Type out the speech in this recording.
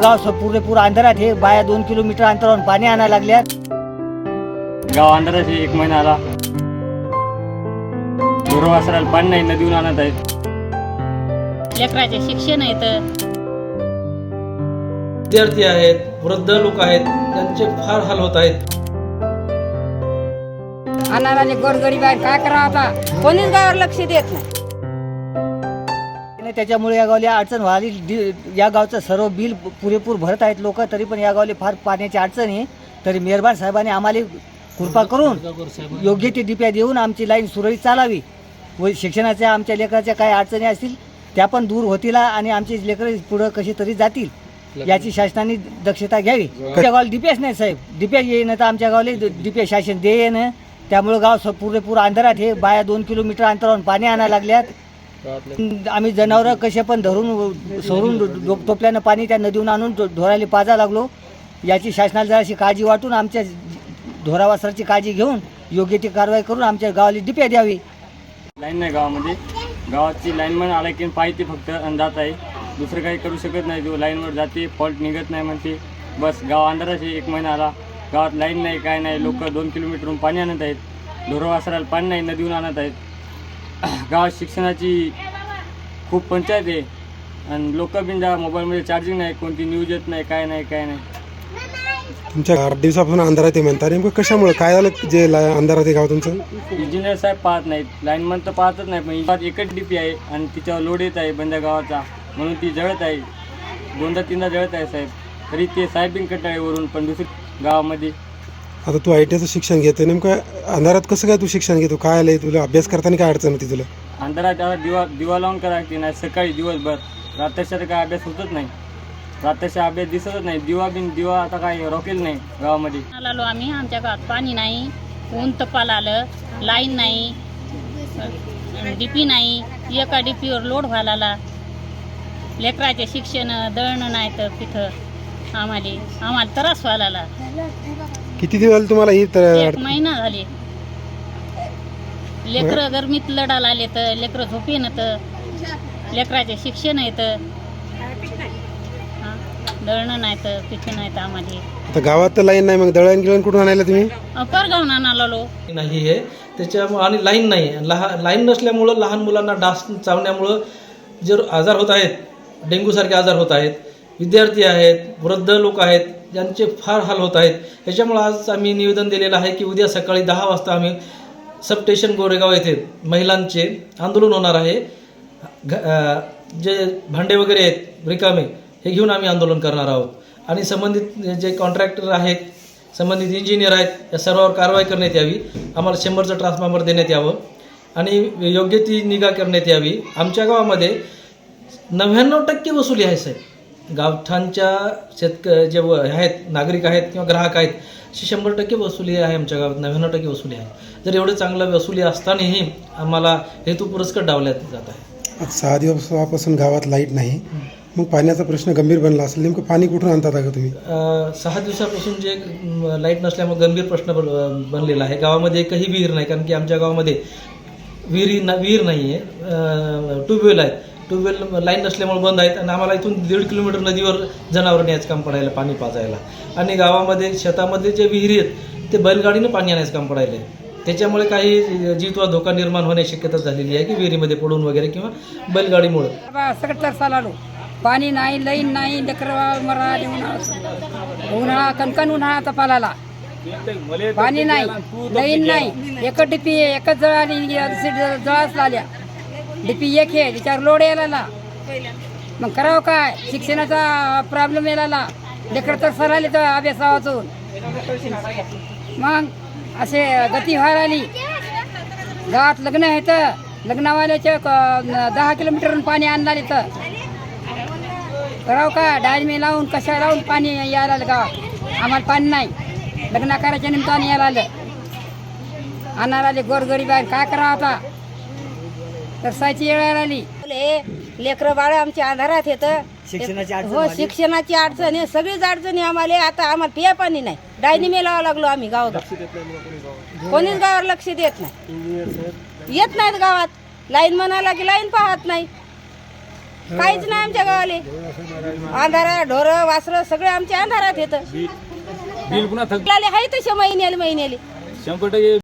गाव स- पुरेपूर अंधारात हे बाया दोन किलोमीटर अंतरावरून पाणी आणायला लागल्यात गाव अंधाराचे एक महिना आला. वासराला पाणी नाही नदीहून आणत आहेत. लेकराचे शिक्षण येतं विद्यार्थी आहेत वृद्ध लोक आहेत त्यांचे फार हाल होत आहेत. अनाराने गोरगरीब आहेत काय करावं आता? कोणीच गावावर लक्ष देत नाही. आणि त्याच्यामुळे या गावला अडचण व्हावी. दि- या गावचं सर्व बिल पुरेपूर भरत आहेत लोक तरी पण या गावला फार पाण्याची अडचण आहे. तरी मेहरबान साहेबांनी आम्हाला कृपा करून योग्य ती डिप्या देऊन आमची लाईन सुरळीत चालावी. व शिक्षणाच्या आमच्या लेकराच्या काही अडचणी असतील त्या पण दूर होतील आणि आमचे लेकरं पुढं कशी तरी जातील याची शासनाने दक्षता घ्यावी. आमच्या गावाला डिप्याच नाही साहेब. डिप्या येईन तर आमच्या गावाला डिप्या शासन देईन. त्यामुळं गाव स- पुरेपूर अंधारात हे बाया दोन किलोमीटर अंतरावरून पाणी आणायला लागल्यात. आम्ही जनावरं कसे पण धरून सोडून टोपल्यानं पाणी त्या नदीहून आणून ढो- ढोराला पाजा लागलो. याची शासनाला जराशी काळजी वाटून आमच्या ढोरावासराची काळजी घेऊन योग्य ती कारवाई करून आमच्या गावाला डिप्या द्यावी. लाईन नाही गावामध्ये. गावाची लाईनमन आला की पाहिजे फक्त अंदाज जात आहे. दुसरं काही करू शकत नाही. जो लाईनवर जाते फॉल्ट निघत नाही म्हणते. बस गाव अंधाराचे एक महिना आला. गावात लाईन नाही काय नाही. लोक दोन किलोमीटरहून पाणी आणत आहेत. ढोरावासराला पाणी नाही नदीहून आणत आहेत. गावात शिक्षणाची खूप पंचायत आहे. आणि लोक बिन जा मोबाईलमध्ये चार्जिंग नाही कोणती न्यूज येत नाही काय नाही काय नाही. तुमच्या आठ दिवसापासून अंधारात आहे म्हणता. नेमकं कशामुळे? काय झालं जे ला- अंधारात आहे गाव तुमचं? इंजिनियर साहेब पाहत नाहीत. लाईनमन तर पाहतच नाही पण गावात एकच डीपी आहे आणि तिच्यावर लोड येत आहे बंद गावाचा. म्हणून ती जळत आहे. दोनदा तीनदा जळत आहे साहेब. तरी ते साहेब बिन कंटाळे वरून पण दुसरी गावामध्ये आता तू आय टीचं शिक्षण घेतो नेमकं अंधारात कसं काय तू शिक्षण घेतो? काय आलंय तुला? अभ्यास करताना काय अडचण होती तुला? अंधारात आता दिवा दिवा लावून करा लागते नाही सकाळी दिवसभर. रात्रच्या तर काय अभ्यास होतच नाही. रात्रच्या अभ्यास दिसतच नाही. दिवा बिन दिवा आता काय रॉकेल नाही गावामध्ये. आलो आम्ही आमच्या गावात पाणी नाही. ऊन तपाला आलं लाईन नाही. डीपी नाही. एका डीपीवर लोड व्हायला आला. लेकराचे शिक्षण दळणं नाही तर तिथं आम्हाला. आम्हाला त्रास व्हायला आला. किती दिवस झाले तुम्हाला ही तर एक महिना झाले. लेकरं गरमीत लढायला आले तर लेकरं झोपेन तर. लेकराचे शिक्षण येतं हा, दळणं नाही तर पिठं नाही तर आम्हाला. आता गावात तर लाईन नाही मग दळण गिळण कुठून आणायला तुम्ही? परगावून आणालो नाही आहे. त्याच्यामुळे आणि लाईन नाही. आहे लहान लाईन नसल्यामुळं लहान मुलांना डास चावण्यामुळं जे आजार होत आहेत डेंग्यूसारखे आजार होत आहेत विद्यार्थी आहेत वृद्ध लोक आहेत ज्यांचे फार हाल होत आहेत. याच्यामुळं आज आम्ही निवेदन दिलेलं आहे की उद्या सकाळी दहा वाजता आम्ही सबस्टेशन गोरेगाव येथे महिलांचे आंदोलन होणार आहे. घ जे भांडे वगैरे आहेत रिकामे हे घेऊन आम्ही आंदोलन करणार आहोत. आणि संबंधित जे कॉन्ट्रॅक्टर आहेत संबंधित इंजिनियर आहेत या सर्वावर कारवाई करण्यात यावी. आम्हाला शंभरचं ट्रान्सफॉर्मर देण्यात यावं. आणि योग्य ती निगा करण्यात यावी. आमच्या गावामध्ये नव्याण्णव टक्के वसुली आहे साहेब. गावठाणच्या शेतक जे व आहेत नागरिक आहेत किंवा ग्राहक आहेत अशी शंभर टक्के वसुली आहे आमच्या गावात नव्याण्णव टक्के वसुली आहे. जर एवढं चांगलं वसुली असतानाही आम्हाला हेतू पुरस्कार डावल्यात जात आहे. आता सहा दिवसापासून गावात लाइट नाही. मग पाण्याचा प्रश्न गंभीर बनला असेल नेमकं पाणी कुठून आणतात का तुम्ही? सहा दिवसापासून जे लाइट नसल्यामुळे गंभीर प्रश्न बन- बनलेला आहे. गावामध्ये एकही विहीर नाही कारण की आमच्या गावामध्ये विहिरी ना विहीर नाही आहे ट्यूबवेल आहेत. ट्यूबवेल लाईन नसल्यामुळे बंद आहेत आणि आम्हाला इथून दीड किलोमीटर नदीवर जनावरं न्यायचं काम पडायला पाणी पाजायला. आणि गावामध्ये शेतामध्ये जे विहिरी आहेत ते बैलगाडीनं पाणी आणायचं काम पडायला त्याच्यामुळे काही जीव धोका निर्माण होण्याची शक्यता झालेली आहे की विहिरीमध्ये पडून वगैरे किंवा बैलगाडीमुळे. पाणी नाही लाईन नाही मरा उन्हाळा उन्हाळा कणकण उन्हाळा तपाला पाणी नाही लाईन नाही. एकच डिपी आहे एकच जळ आली जळाच लाल्या डीपी एक आहे त्याच्यावर लोड यायला. मग करावं काय? शिक्षणाचा प्रॉब्लेम यायला. लेकर तर सराले तर अभ्यासावाचून. मग असे गती व्हायला आली गावात लग्न आहे तर लग्नावाल्याच्या क- दहा किलोमीटरहून पाणी आणणार इथं करावं का डायमे लावून कशा लावून पाणी यायला आलं गावात? आम्हाला पाणी नाही. लग्न करायच्या निमित्ताने यायला आलं आणणार आले गोरगरीब आहे काय करावं आता? येळ यायला आली. लेकरं बाळ आमच्या अंधारात येतं. शिक्षणाची हो. शिक्षणाची अडचण आहे. सगळीच अडचणी आम्हाला. आता आम्हाला पिया पाणी नाही. डायनी मेलावं लागलो आम्ही गावात. कोणीच गावावर लक्ष देत नाही. येत नाहीत गावात. लाईन म्हणाला की लाईन पाहत नाही. काहीच नाही आमच्या गावाले. अंधारा ढोरं वासरं सगळे आमच्या अंधारात येतं. बिल पुन्हा थक आहे तसे महिन्याला महिन्याले. शंभर टक्के